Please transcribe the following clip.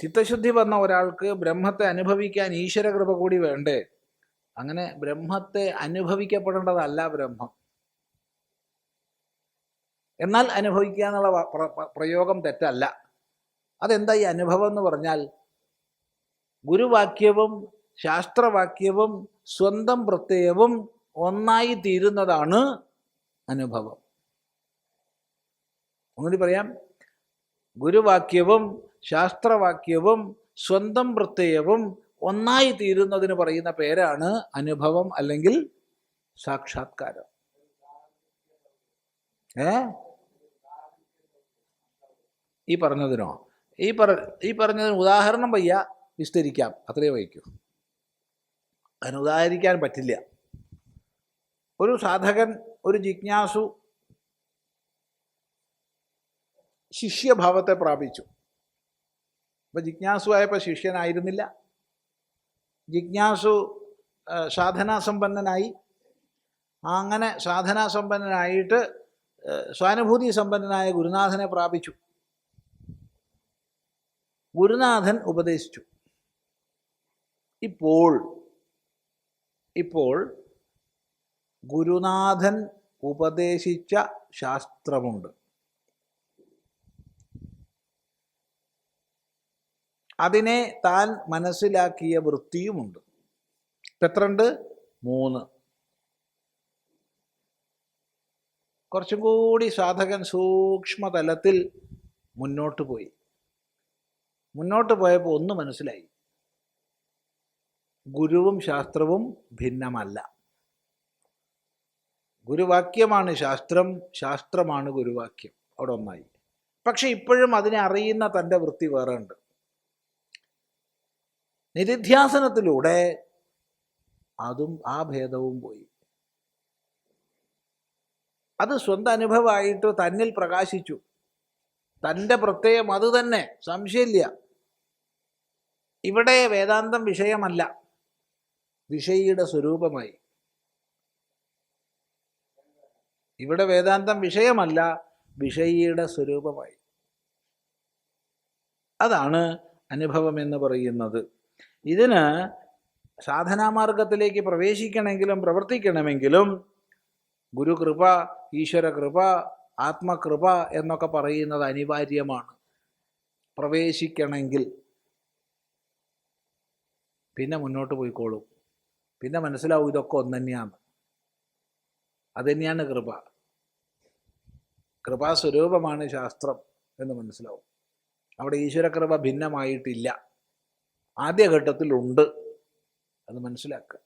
ചിത്തശുദ്ധി വന്ന ഒരാൾക്ക് ബ്രഹ്മത്തെ അനുഭവിക്കാൻ ഈശ്വരകൃപ കൂടി വേണ്ടേ? അങ്ങനെ ബ്രഹ്മത്തെ അനുഭവിക്കപ്പെടേണ്ടതല്ല ബ്രഹ്മം. എന്നാൽ അനുഭവിക്കുക എന്നുള്ള പ്രയോഗം തെറ്റല്ല. അതെന്താ ഈ അനുഭവം എന്ന് പറഞ്ഞാൽ ഗുരുവാക്യവും ശാസ്ത്രവാക്യവും സ്വന്തം പ്രത്യയവും ഒന്നായി തീരുന്നതാണ് അനുഭവം. ഒന്നുകൂടി പറയാം. ഗുരുവാക്യവും ശാസ്ത്രവാക്യവും സ്വന്തം പ്രത്യയവും ഒന്നായി തീരുന്നതിന് പറയുന്ന പേരാണ് അനുഭവം അല്ലെങ്കിൽ സാക്ഷാത്കാരം. ഏ? ഈ പറഞ്ഞതിനോ? ഈ പറ ഈ പറഞ്ഞതിന് ഉദാഹരണം വയ്യ വിസ്തരിക്കാം. അത്രേ വഹിക്കൂ അതിന് ഉദാഹരിക്കാൻ പറ്റില്ല. ഒരു സാധകൻ ഒരു ജിജ്ഞാസു ശിഷ്യഭാവത്തെ പ്രാപിച്ചു. അപ്പോൾ ജിജ്ഞാസു ആയപ്പോൾ ശിഷ്യനായിരുന്നില്ല. ജിജ്ഞാസു സാധനാസമ്പന്നനായി. അങ്ങനെ സാധനാസമ്പന്നനായിട്ട് സ്വാനുഭൂതി സമ്പന്നനായ ഗുരുനാഥനെ പ്രാപിച്ചു. ഗുരുനാഥൻ ഉപദേശിച്ചു. ഇപ്പോൾ ഇപ്പോൾ ഗുരുനാഥൻ ഉപദേശിച്ച ശാസ്ത്രമുണ്ട്. അതിനെ താൻ മനസ്സിലാക്കിയ വൃത്തിയുമുണ്ട്. എത്രണ്ട് മൂന്ന്. കുറച്ചും കൂടി സാധകൻ സൂക്ഷ്മതലത്തിൽ മുന്നോട്ട് പോയി. മുന്നോട്ട് പോയപ്പോൾ ഒന്ന് മനസ്സിലായി. ഗുരുവും ശാസ്ത്രവും ഭിന്നമല്ല. ഗുരുവാക്യമാണ് ശാസ്ത്രം ശാസ്ത്രമാണ് ഗുരുവാക്യം. അവിടെ ഒന്നായി. പക്ഷെ ഇപ്പോഴും അതിനെ അറിയുന്ന തന്റെ വൃത്തി വേറെ ഉണ്ട്. നിരിധ്യാസനത്തിലൂടെ അതും ആ ഭേദവും പോയി. അത് സ്വന്തം അനുഭവമായിട്ട് തന്നിൽ പ്രകാശിച്ചു. തന്റെ പ്രത്യയം അത് തന്നെ സംശയമില്ല. ഇവിടെ വേദാന്തം വിഷയമല്ല വിഷയിയുടെ സ്വരൂപമായി. ഇവിടെ വേദാന്തം വിഷയമല്ല വിഷയിയുടെ സ്വരൂപമായി. അതാണ് അനുഭവം എന്ന് പറയുന്നത്. ഇതിന് സാധനാമാർഗത്തിലേക്ക് പ്രവേശിക്കണമെങ്കിലും പ്രവർത്തിക്കണമെങ്കിലും ഗുരുകൃപ ഈശ്വരകൃപ ആത്മകൃപ എന്നൊക്കെ പറയുന്നത് അനിവാര്യമാണ്. പ്രവേശിക്കണമെങ്കിൽ. പിന്നെ മുന്നോട്ട് പോയിക്കോളും. പിന്നെ മനസ്സിലാവും ഇതൊക്കെ ഒന്ന് തന്നെയാണ് അത് തന്നെയാണ് കൃപ. കൃപാസ്വരൂപമാണ് ശാസ്ത്രം എന്ന് മനസ്സിലാവും. അവിടെ ഈശ്വരകൃപ ഭിന്നമായിട്ടില്ല. ആദ്യഘട്ടത്തിലുണ്ട്. അത് മനസ്സിലാക്കുക.